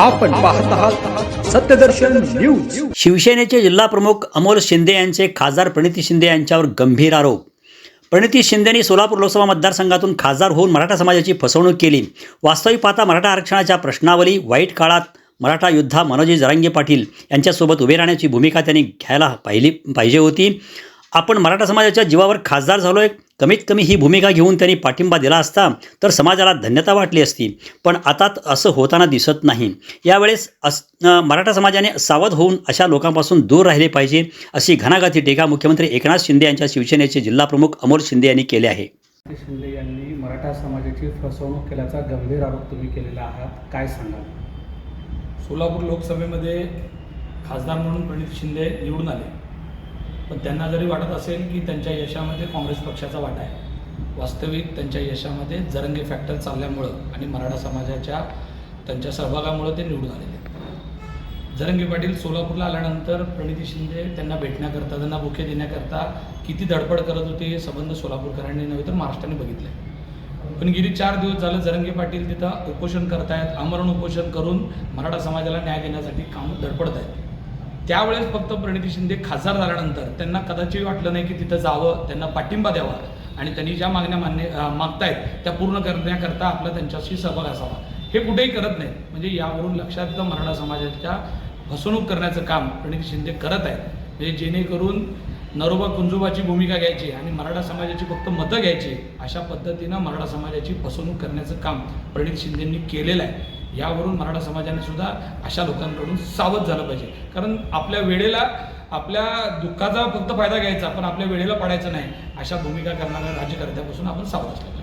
आपण पाहत आहात सत्यदर्शन न्यूज. शिवसेनेचे जिल्हाप्रमुख अमोल शिंदे यांचे खासदार प्रणिती शिंदे यांच्यावर गंभीर आरोप. प्रणिती शिंदेनी सोलापूर लोकसभा मतदारसंघातून खासदार होऊन मराठा समाजाची फसवणूक केली. वास्तविक पाहता मराठा आरक्षणाच्या प्रश्नावली वाईट काळात मराठा योद्धा मनोजी जरांगे पाटील यांच्यासोबत उभे राहण्याची भूमिका त्यांनी घ्यायला पाहिली पाहिजे होती. आपण मराठा समाजाच्या जीवावर खासदार झालो आहे कमीत कमी ही भूमिका घेऊन त्यांनी पाठिंबा दिला असता तर समाजाला धन्यता वाटली असती. पण आता असं होताना दिसत नाही. यावेळेस अस मराठा समाजाने सावध होऊन अशा लोकांपासून दूर राहिले पाहिजे अशी घणाघाती टीका मुख्यमंत्री एकनाथ शिंदे यांच्या शिवसेनेचे जिल्हाप्रमुख अमोल शिंदे यांनी केले आहे. शिंदे यांनी मराठा समाजाची फसवणूक केल्याचा गंभीर आरोप तुम्ही केलेला आहात. काय सांगाल? सोलापूर लोकसभेमध्ये खासदार म्हणून प्रणित शिंदे निवडून आले. पण त्यांना जरी वाटत असेल की त्यांच्या यशामध्ये काँग्रेस पक्षाचा वाटा आहे वास्तविक त्यांच्या यशामध्ये जरंगे फॅक्टर चालल्यामुळं आणि मराठा समाजाच्या त्यांच्या सहभागामुळं ते निवडून आलेले जरंगे पाटील सोलापूरला आल्यानंतर प्रणिती शिंदे त्यांना भेटण्याकरता त्यांना बुके देण्याकरता किती धडपड करत होते हे संबंध सोलापूरकरांनी नव्हे तर महाराष्ट्राने बघितले. पण गेली चार दिवस झालं जरंगे पाटील तिथं उपोषण करतायत आमरण उपोषण करून मराठा समाजाला न्याय देण्यासाठी काम धडपडत आहेत त्यावेळेस फक्त प्रणिती शिंदे खासदार झाल्यानंतर त्यांना कदाचित वाटलं नाही की तिथं जावं त्यांना पाठिंबा द्यावा. आणि त्यांनी ज्या मागण्या मान्य मागतायत त्या पूर्ण करण्याकरता आपला त्यांच्याशी सहभाग असावा. हे कुठेही करत नाही म्हणजे यावरून लक्षात येतं मराठा समाजाच्या फसवणूक करण्याचं काम प्रणिती शिंदे करत आहेत. म्हणजे जेणेकरून नरोबा कुंजोबाची भूमिका घ्यायची आणि मराठा समाजाची फक्त मतं घ्यायची अशा पद्धतीनं मराठा समाजाची फसवणूक करण्याचं काम प्रणित शिंदेंनी केलेलं आहे. यावरून मराठा समाजाने सुद्धा अशा लोकांकडून सावध झालं पाहिजे. कारण आपल्या वेळेला आपल्या दुःखाचा फक्त फायदा घ्यायचा पण आपल्या वेळेला पडायचं नाही. अशा भूमिका करणाऱ्या राज्यकर्त्यापासून आपण सावध असलं